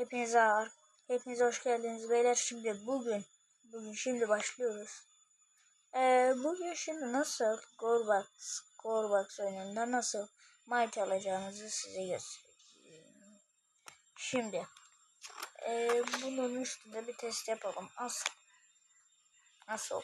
Hepinize hepinize hoş geldiniz beyler. Şimdi bugün bugün şimdi başlıyoruz. Ee, bugün şimdi nasıl Gorbox Gorbox oyununda nasıl might alacağınızı size göstereceğim. Şimdi ee, bunun üstünde bir test yapalım. Asıl nasıl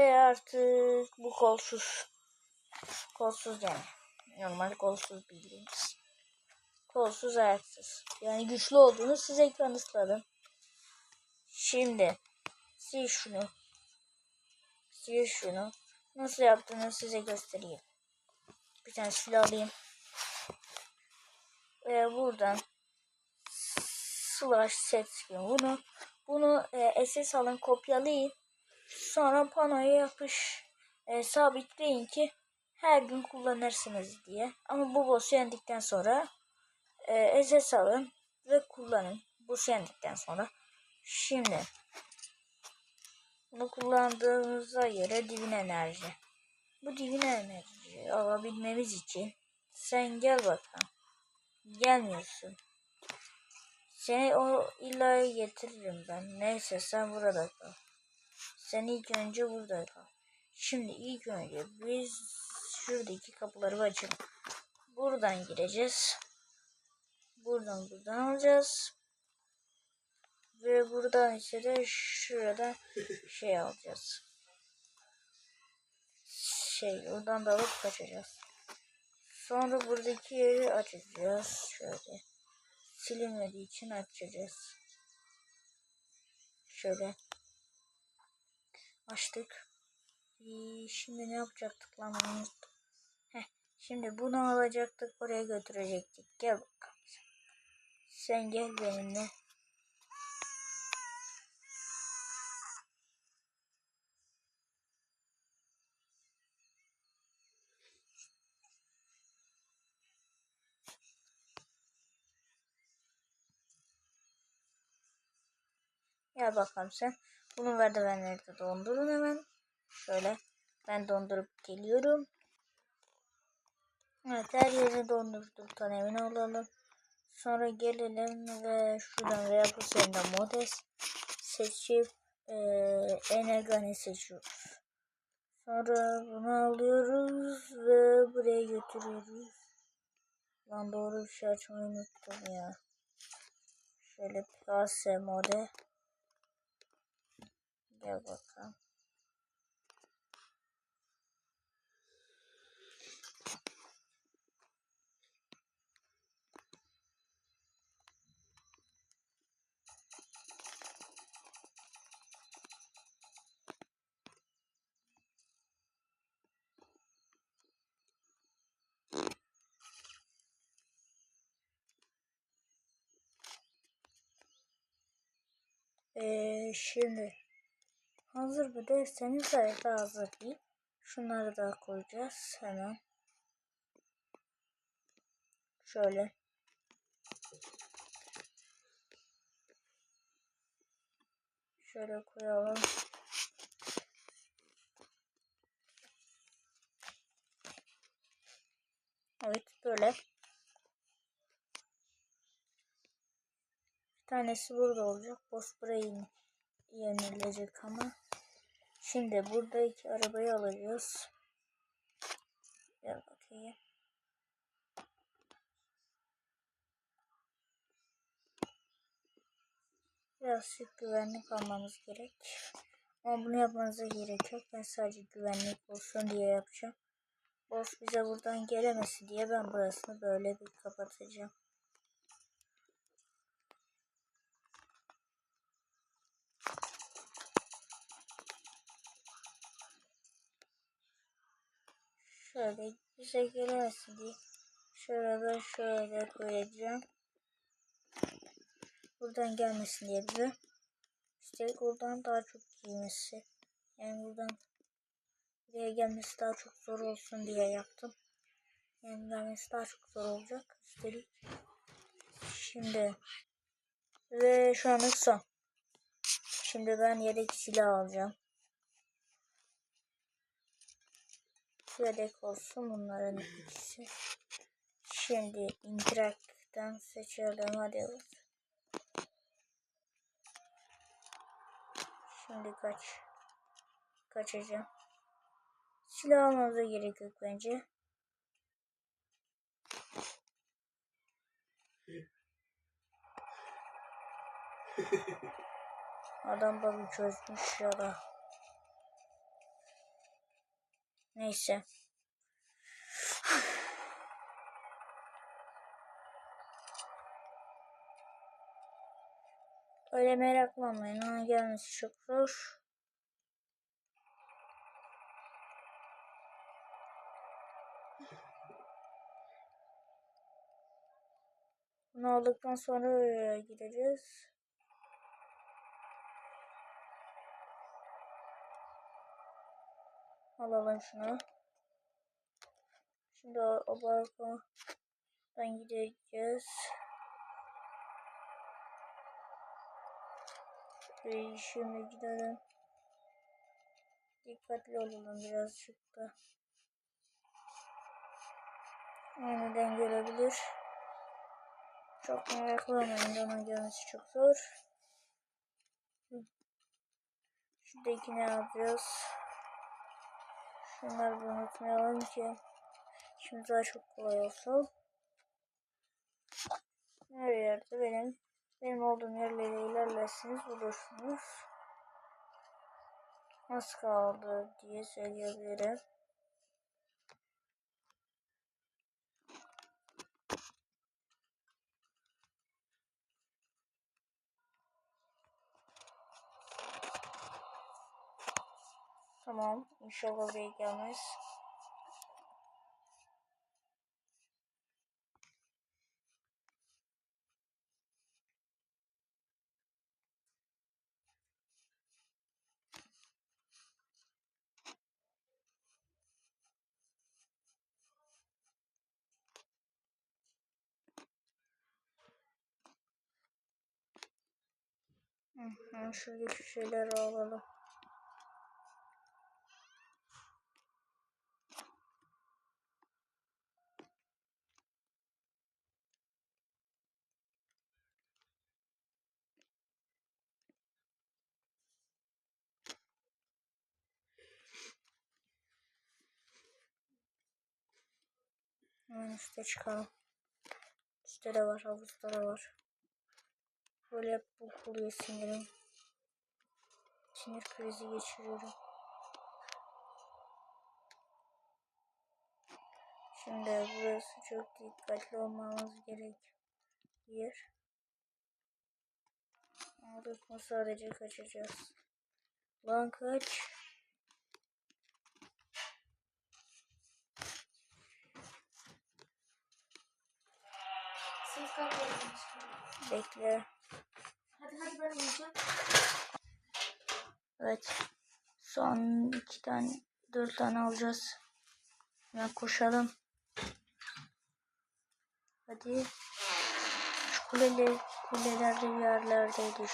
Ve artık bu kolsuz. Kolsuz yani. Normal kolsuz bildiğimiz. Kolsuz ayaksız. Yani güçlü olduğunu size kanıtladım. Şimdi sil şunu. Sil şunu. Nasıl yaptığını size göstereyim. Bir tane silah alayım. Ve buradan slash set bunu bunu e, SS alın kopyalayın Sonra panoya yapış e, sabitleyin ki her gün kullanırsınız diye. Ama bu boss'u yendikten sonra e, SS alın ve kullanın. Boss'u yendikten sonra. Şimdi bunu kullandığımıza göre divin enerji. Bu divin enerji alabilmemiz için sen gel bakalım. Gelmiyorsun. Seni o illa getiririm ben. Neyse sen burada kal. Sen ilk önce burada kal. Şimdi ilk önce biz şuradaki kapıları açalım. Buradan gireceğiz. Buradan buradan alacağız. Ve buradan ise de şurada şey alacağız. Şey oradan da alıp kaçacağız. Sonra buradaki yeri açacağız. Şöyle. Silinmediği için açacağız. Şöyle. Açtık. Ee, şimdi ne yapacaktık lan unuttum. Heh, şimdi bunu alacaktık oraya götürecektik. Gel bakalım. Sen gel benimle. Gel bakalım sen. Bunu merdivenleri de dondurun hemen. Şöyle ben dondurup geliyorum. Evet her yeri dondurduktan emin olalım. Sonra gelelim ve şuradan veya bu üzerinden modes seçip e, energani seçiyoruz. Sonra bunu alıyoruz ve buraya götürüyoruz. Lan doğru bir şey açmayı unuttum ya. Şöyle PS mode. Gel bakalım. Ee, şimdi hazır mı derseniz evet hazır değil. Şunları da koyacağız hemen. Şöyle. Şöyle koyalım. Evet böyle. tanesi burada olacak. Boss buraya yenilecek ama. Şimdi buradaki arabayı alacağız. Gel bakayım. Birazcık güvenlik almamız gerek. Ama bunu yapmanıza gerek yok. Ben sadece güvenlik olsun diye yapacağım. Boss bize buradan gelemesin diye ben burasını böyle bir kapatacağım. Şöyle bize gelmesin diye şöyle şöyle koyacağım. Buradan gelmesin diye bize. İşte buradan daha çok giymesi. Yani buradan buraya gelmesi daha çok zor olsun diye yaptım. Yani gelmesi daha çok zor olacak. Üstelik. Şimdi ve şu anlık son. Şimdi ben yedek silah alacağım. Yedek olsun bunların ikisi. Şimdi Interact'ten seçelim hadi. Şimdi kaç. Kaçacağım. Silah almanıza gerek yok bence. Adam bug'ı çözmüş ya da. Neyse. Öyle meraklanmayın. Ona gelmesi çok zor. Bunu aldıktan sonra gideceğiz. Alalım şunu. Şimdi o, o balkondan gideceğiz. Ve şimdi gidelim. Dikkatli olalım birazcık da. Aniden gelebilir. Çok meraklanmayın ona gelmesi çok zor. Şuradaki ne yapacağız? Şunları bir unutmayalım ki şimdi daha çok kolay olsun. Her yerde benim benim olduğum yerlere ilerlersiniz bulursunuz. Az kaldı diye söyleyebilirim. Tamam. İnşallah oraya gelmez. Şuradaki şeyleri alalım. Hemen üstte çıkalım. Üstte de var, havuzda da var. Böyle hep oluyor sinirim. Sinir krizi geçiriyorum. Şimdi burası çok dikkatli olmamız gerek. Bir. Aldık mı sadece kaçacağız. Lan kaç. Bekle. Hadi hadi ben uyuyacağım. Evet. Son iki tane, dört tane alacağız. Hemen koşalım. Hadi. Şu kuleler, kulelerde bir yerlerdeydi.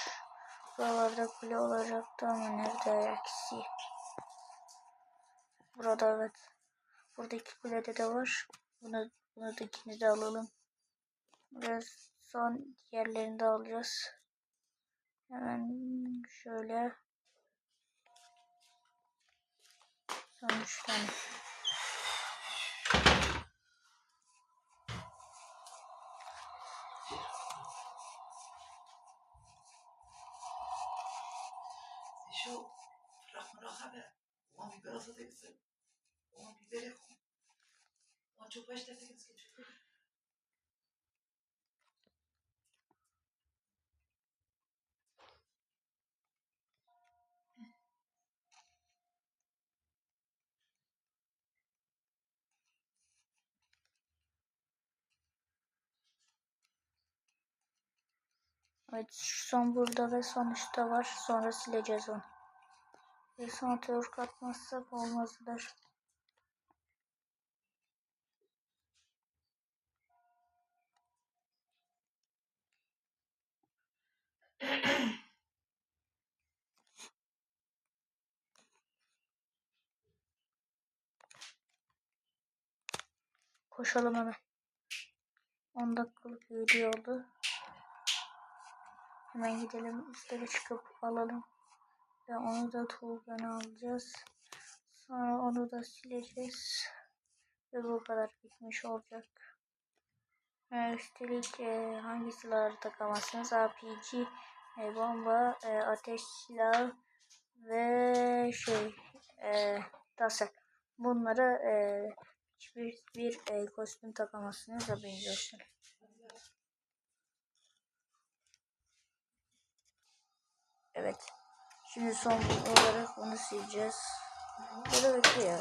Buralarda kule olacaktı ama nerede aksi? Burada evet. Buradaki kulede de var. Bunu, bunu da ikini de alalım. Biraz son yerlerinde alacağız. Hemen şöyle. Son üç tane. Şu bırak bırak abi. Ulan bir biraz da teksin. Ulan bir gerek. Çok. Evet son burada ve son üstte var. Sonra sileceğiz onu. Ve son tür katmazsak olmazdır. koşalım hemen. 10 dakikalık video oldu. Hemen gidelim üstlere çıkıp alalım. Ve onu da Tuğgan'a alacağız. Sonra onu da sileceğiz. Ve bu kadar bitmiş olacak. Ee, üstelik e, hangi silahları takamazsınız? RPG, e, bomba, e, ateş silahı ve şey e, tasak. Bunlara e, hiçbir bir e, kostüm takamazsınız haberiniz olsun. Evet. Şimdi son olarak bunu sileceğiz. Böyle bekle ya.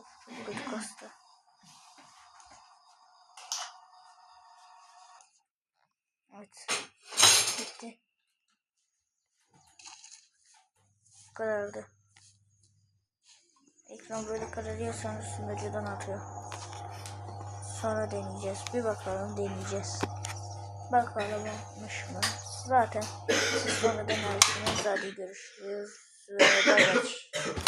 Of, çok gıcık hasta. Evet. Bitti. Bu kadardı. Ekran böyle kararıyorsanız sunucudan atıyor. Sonra deneyeceğiz. Bir bakalım deneyeceğiz. Bakalım olmuş mu? Zaten siz sonra denersiniz. Hadi görüşürüz. Bay bay.